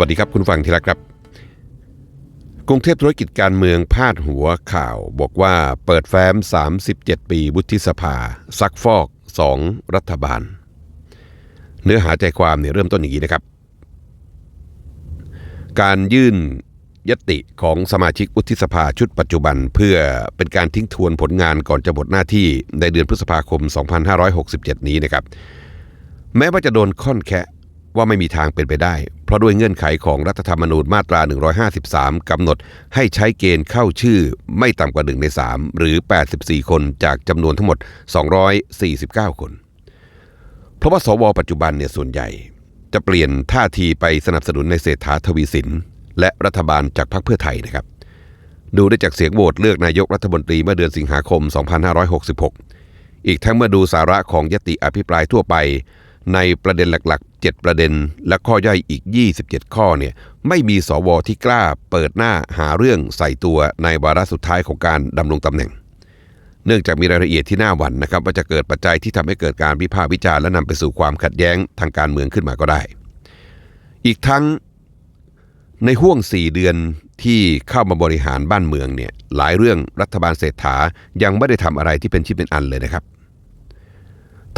วัสดีครับคุณฟังที่รักครับ กรุงเทพธุรกิจการเมืองพาดหัวข่าว บอกว่าเปิดแฟ้ม 37 ปีวุฒิสภา ซักฟอก 2 รัฐบาล เนื้อหาใจความเนี่ยเริ่มต้นอย่างนี้นะครับ การยื่นยติของสมาชิกวุฒิสภาชุดปัจจุบัน เพื่อเป็นการทิ้งทวนผลงานก่อนจะหมดหน้าที่ในเดือนพฤษภาคม 2567 นี้นะครับ แม้ว่าจะโดนค่อนแคะว่าไม่มีทางเป็นไปได้ เพราะด้วยเงื่อนไขของรัฐธรรมนูญมาตรา 153 กำหนดให้ใช้เกณฑ์เข้าชื่อไม่ต่ำกว่า 1 ใน 3 หรือ 84 คนจากจำนวนทั้งหมด 249 คน เพราะว่าสวปัจจุบันเนี่ยส่วนใหญ่ จะเปลี่ยนท่าทีไปสนับสนุนในเศรษฐาทวีสิน และรัฐบาลจากพรรคเพื่อไทยนะครับ ดูได้จากเสียงโหวตเลือกนายกรัฐมนตรีเมื่อเดือนสิงหาคม 2566 อีกทั้งเมื่อดูสาระของยติอภิปรายทั่วไป ในประเด็นหลักๆ 7 ประเด็น และข้อย่อยอีก 27 ข้อเนี่ยไม่มีสวที่กล้าเปิดหน้าหาเรื่องใส่ตัวในวาระสุดท้ายของการดำรงตำแหน่ง เนื่องจากมีรายละเอียดที่น่าหวั่นนะครับว่าจะเกิดปัจจัยที่ทำให้เกิดการวิพากษ์วิจารณ์และนำไปสู่ความขัดแย้งทางการเมืองขึ้นมาก็ได้ อีกทั้งในห่วง 4 เดือนที่เข้ามาบริหารบ้านเมืองเนี่ยหลายเรื่องรัฐบาลเศรษฐายังไม่ได้ทำอะไรที่เป็นชิ้นเป็นอันเลยนะครับ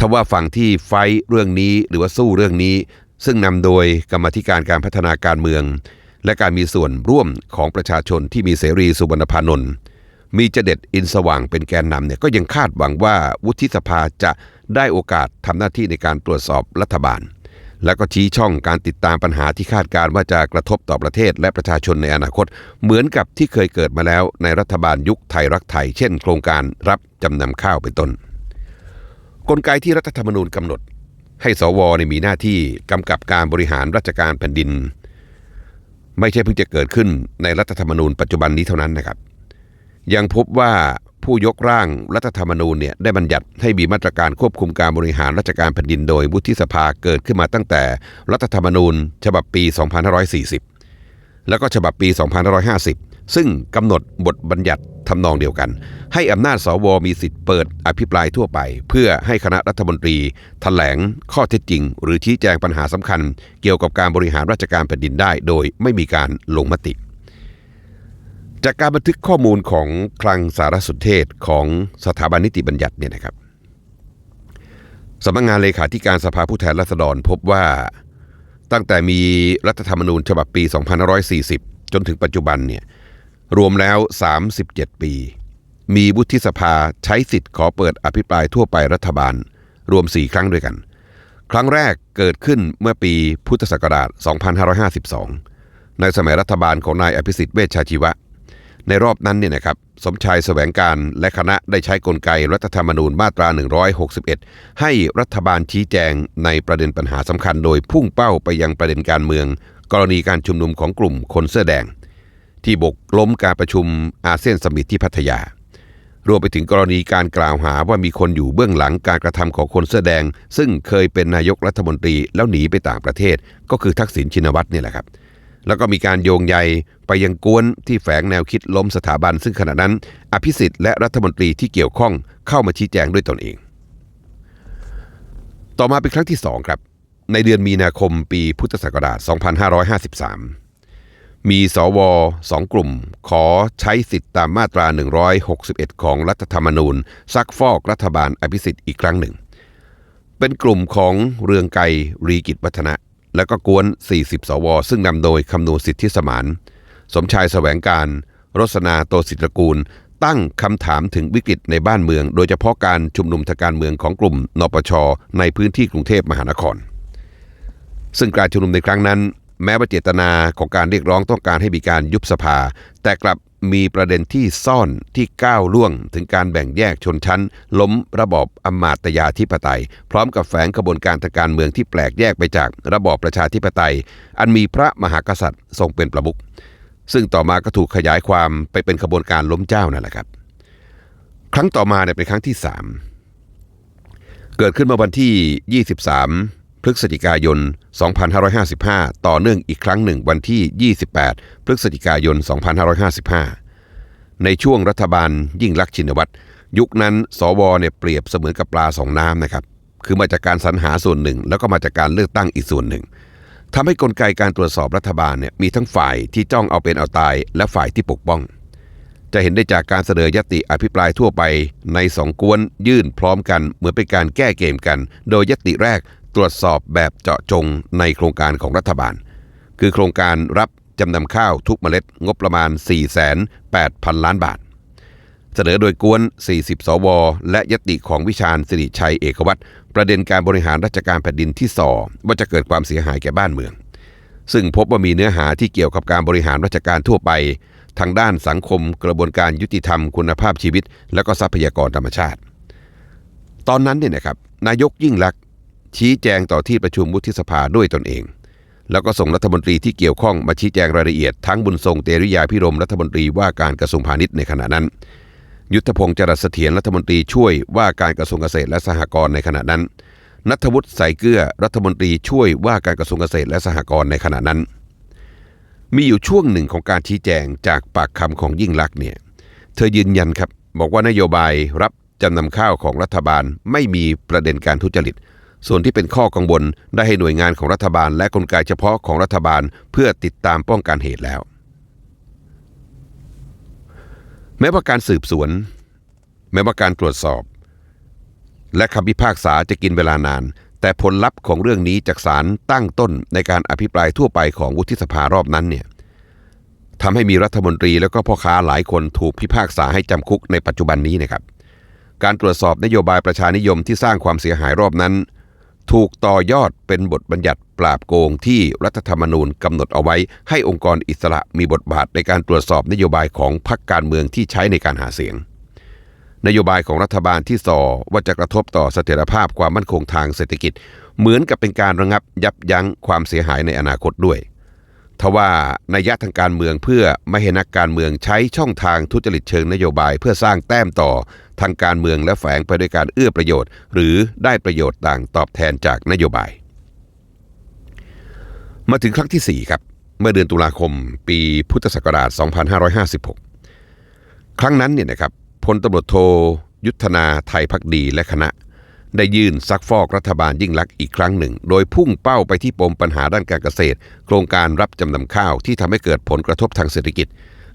ถ้าว่าฝั่งที่ไฟเรื่องนี้หรือว่าสู้เรื่องนี้ ซึ่งนำโดยกรรมธิการการพัฒนาการเมือง และการมีส่วนร่วมของประชาชนที่มีเสรีสุวรรณพานนท์มีเจเด็ดอินสว่างเป็นแกนนำเนี่ยก็ยังคาดหวังว่าวุฒิสภาจะได้โอกาสทำหน้าที่ในการตรวจสอบรัฐบาล แล้วก็ชี้ช่องการติดตามปัญหาที่คาดการว่าจะกระทบต่อประเทศและประชาชนในอนาคต เหมือนกับที่เคยเกิดมาแล้วในรัฐบาลยุคไทยรักไทย เช่น โครงการรับจำนำข้าวเป็นต้น กลไกที่รัฐธรรมนูญกำหนด ให้สวในมีหน้าที่กำกับการบริหารราชการแผ่นดิน ไม่ใช่เพิ่งจะเกิดขึ้นในรัฐธรรมนูญปัจจุบันนี้เท่านั้นนะครับ ยังพบว่าผู้ยกร่างรัฐธรรมนูญเนี่ยได้บัญญัติให้มีมาตรการควบคุมการบริหารราชการแผ่นดินโดยวุฒิสภาเกิดขึ้นมาตั้งแต่รัฐธรรมนูญ ฉบับปี 2540 แล้วก็ฉบับปี 2550 ซึ่งกำหนดบทบัญญัติ ทำนองเดียวกัน ให้อำนาจสวมีสิทธิ์เปิดอภิปรายทั่วไป เพื่อให้คณะรัฐมนตรีแถลงข้อเท็จจริง หรือชี้แจงปัญหาสำคัญ เกี่ยวกับการบริหารราชการแผ่นดินได้ โดยไม่มีการลงมติ จากการบันทึกข้อมูลของคลังสารสนเทศของสถาบันนิติบัญญัติเนี่ยนะครับสำนักงงานเลขาธิการสภาผู้แทนราษฎรพบว่าตั้งแต่มีรัฐธรรมนูญฉบับปี 2540 จนถึงปัจจุบันเนี่ย รวมแล้ว 37 ปี มีวุฒิสภาใช้สิทธิ์ขอเปิดอภิปรายทั่วไปรัฐบาล รวม 4 ครั้งด้วยกัน ครั้งแรกเกิดขึ้นเมื่อปีพุทธศักราช 2552 ในสมัยรัฐบาลของนายอภิสิทธิ์เวชชาชีวะ ในรอบนั้นเนี่ยนะครับสมชายแสวงการและคณะได้ใช้กลไกรัฐธรรมนูญมาตรา 161 ให้รัฐบาลชี้แจงในประเด็นปัญหาสำคัญ โดยพุ่งเป้าไปยังประเด็นการเมือง กรณีการชุมนุมของกลุ่มคนเสื้อแดง ที่บกล้มการประชุมอาเซียนสมิตที่พัทยา รวมไปถึงกรณีการกล่าวหาว่ามีคนอยู่เบื้องหลังการกระทำของคนเสื้อแดง ซึ่งเคยเป็นนายกรัฐมนตรีแล้วหนีไปต่างประเทศ ก็คือทักษิณชินวัตรนี่แหละครับ แล้วก็มีการโยงใยไปยังกวนที่แฝงแนวคิดล้มสถาบัน ซึ่งขณะนั้น อภิสิทธิ์และรัฐมนตรีที่เกี่ยวข้องเข้ามาชี้แจงด้วยตนเอง ต่อมาเป็นครั้งที่2ครับในเดือนมีนาคมปีพุทธศักราช 2553 มีสวสองกลุ่ม ขอใช้สิทธิ์ตามมาตรา 161 ของรัฐธรรมนูญ ซักฟอกรัฐบาลอภิสิทธิ์อีกครั้งหนึ่ง เป็นกลุ่มของเรืองไกรรีกิจวัฒนะ และก็กวน 40 สว ซึ่งนำโดยคำนวณสิทธิสมาน สมชายแสวงการ รสนาโตสิทรกูล ตั้งคำถามถึงวิกฤตในบ้านเมือง โดยเฉพาะการชุมนุมทางการเมืองของกลุ่มนปช ในพื้นที่กรุงเทพมหานคร ซึ่งการชุมนุมในครั้งนั้น แม้ว่าเจตนาของการเรียกร้องต้องการให้มีการยุบสภา แต่กลับมีประเด็นที่ซ่อนที่ก้าวล่วง ถึงการแบ่งแยกชนชั้น ล้มระบอบอำมาตยาธิปไตย พร้อมกับแฝงขบวนการทางการเมืองที่แปลกแยกไปจากระบอบประชาธิปไตย อันมีพระมหากษัตริย์ทรงเป็นประมุขซึ่งต่อมาก็ถูกขยายความไปเป็นขบวนการล้มเจ้านั่นแหละครับ ครั้งต่อมาเนี่ยเป็นครั้งที่ 3 เกิดขึ้นเมื่อวันที่ 23 พฤศจิกายน 2555 ต่อเนื่องอีกครั้งหนึ่งวันที่ 28 พฤศจิกายน 2555 ในช่วงรัฐบาลยิ่งลักษณ์ชินวัตรยุคนั้นสวเนี่ยเปรียบเสมือนกับปลาสองน้ำนะครับ คือมาจากการสรรหาส่วนหนึ่ง แล้วก็มาจากการเลือกตั้งอีกส่วนหนึ่งทำให้กลไกการตรวจสอบรัฐบาลเนี่ยมีทั้งฝ่ายที่จ้องเอาเป็นเอาตาย และฝ่ายที่ปกป้อง จะเห็นได้จากการเสนอยติอภิปรายทั่วไปในสองกวนยื่นพร้อมกันเหมือนเป็นการแก้เกมกัน โดยยติแรก ตรวจสอบแบบเจาะจงในโครงการของรัฐบาล คือโครงการรับจำนำข้าวทุกเมล็ดงบประมาณ 4,800 ล้านบาท เสนอโดยกวน 40 สว และยติของวิชาญสิริชัยเอกวัตรประเด็นการบริหารราชการแผ่นดินที่สอว่าจะเกิดความเสียหายแก่บ้านเมือง ซึ่งพบว่ามีเนื้อหาที่เกี่ยวกับการบริหารราชการทั่วไป ทางด้านสังคม กระบวนการยุติธรรมคุณภาพชีวิต และก็ทรัพยากรธรรมชาติ ตอนนั้นเนี่ยนะครับนายกยิ่งลักษณ ชี้แจงต่อที่ประชุมวุฒิสภาด้วยตนเอง แล้วก็ส่งรัฐมนตรีที่เกี่ยวข้องมาชี้แจงรายละเอียดทั้งบุญทรงเตริยาพิรมรัฐมนตรีว่าการกระทรวงพาณิชย์ในขณะนั้น ยุทธพงศ์จรัสเสถียรรัฐมนตรีช่วยว่าการกระทรวงเกษตรและสหกรณ์ในขณะนั้น นัทวุฒิใส่เกลือรัฐมนตรีช่วยว่าการกระทรวงเกษตรและสหกรณ์ในขณะนั้น มีอยู่ช่วงหนึ่งของการชี้แจงจากปากคำของยิ่งลักษณ์เนี่ย เธอยืนยันครับบอกว่านโยบายรับจำนำข้าวของรัฐบาลไม่มีประเด็นการทุจริต ส่วนที่เป็นข้อกังวลได้ให้หน่วยงานของรัฐบาลและกลไกเฉพาะของรัฐบาลเพื่อติดตามป้องกันเหตุแล้ว แม้ว่าการสืบสวน แม้ว่าการตรวจสอบ และคำพิพากษาจะกินเวลานาน แต่ผลลัพธ์ของเรื่องนี้จากศาลตั้งต้นในการอภิปรายทั่วไปของวุฒิสภารอบนั้นเนี่ยทำให้มีรัฐมนตรีแล้วก็พ่อค้าหลายคนถูกพิพากษาให้จำคุกในปัจจุบันนี้นะครับ การตรวจสอบนโยบายประชานิยมที่สร้างความเสียหายรอบนั้น ถูกต่อยอดเป็นบทบัญญัติปราบโกงที่รัฐธรรมนูญกำหนดเอาไว้ ให้องค์กรอิสระมีบทบาทในการตรวจสอบนโยบายของพรรคการเมืองที่ใช้ในการหาเสียง นโยบายของรัฐบาลที่ส่อว่าจะกระทบต่อเสถียรภาพความมั่นคงทางเศรษฐกิจ เหมือนกับเป็นการระงับยับยั้งความเสียหายในอนาคตด้วย ทว่านัยยะทางการเมืองเพื่อไม่ให้นักการเมืองใช้ช่องทางทุจริตเชิงนโยบาย เพื่อสร้างแต้มต่อทางการเมืองและแฝงไปด้วยการเอื้อประโยชน์ หรือได้ประโยชน์ต่างตอบแทนจากนโยบาย มาถึงครั้งที่ 4 ครับ เมื่อเดือนตุลาคม ปีพุทธศักราช 2556 ครั้งนั้นเนี่ยนะครับพลตำรวจโทยุทธนาไทยพักดีและคณะ ได้ยื่นซักฟอกรัฐบาลยิ่งลักษณ์อีกครั้งหนึ่ง โดยพุ่งเป้าไปที่ปมปัญหาด้านการเกษตร โครงการรับจำนำข้าวที่ทำให้เกิดผลกระทบทางเศรษฐกิจ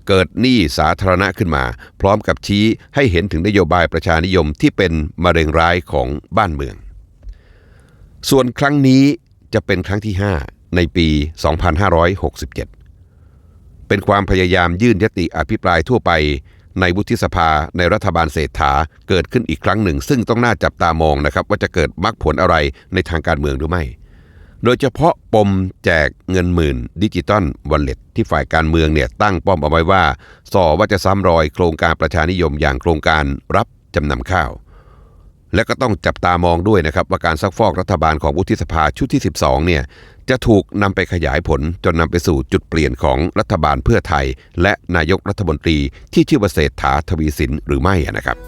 เกิดหนี้สาธารณะขึ้นมา พร้อมกับชี้ให้เห็นถึงนโยบายประชานิยมที่เป็นมะเร็งร้ายของบ้านเมือง ส่วนครั้งนี้จะเป็นครั้งที่ 5 ในปี 2567 เป็นความพยายามยื่นยติอภิปรายทั่วไป ในวุฒิสภาในรัฐบาลเศรษฐาเกิดขึ้นอีกครั้งหนึ่ง ซึ่งต้องน่าจับตามองนะครับ ว่าจะเกิดมรรคผลอะไรในทางการเมืองหรือไม่ โดยเฉพาะปมแจกเงินหมื่นดิจิตอลวอลเล็ตที่ฝ่ายการเมืองเนี่ยตั้งป้อมเอาไว้ว่าส่อว่าจะซ้ำรอยโครงการประชานิยมอย่างโครงการรับจำนำข้าว และก็ต้องจับตามองด้วยนะครับว่าการซักฟอกรัฐบาลของวุฒิสภาชุดที่ 12 เนี่ยจะถูกนำไปขยายผลจนนำไปสู่จุดเปลี่ยนของรัฐบาลเพื่อไทย และนายกรัฐมนตรีที่ชื่อว่าเศรษฐาทวีสินหรือไม่นะครับ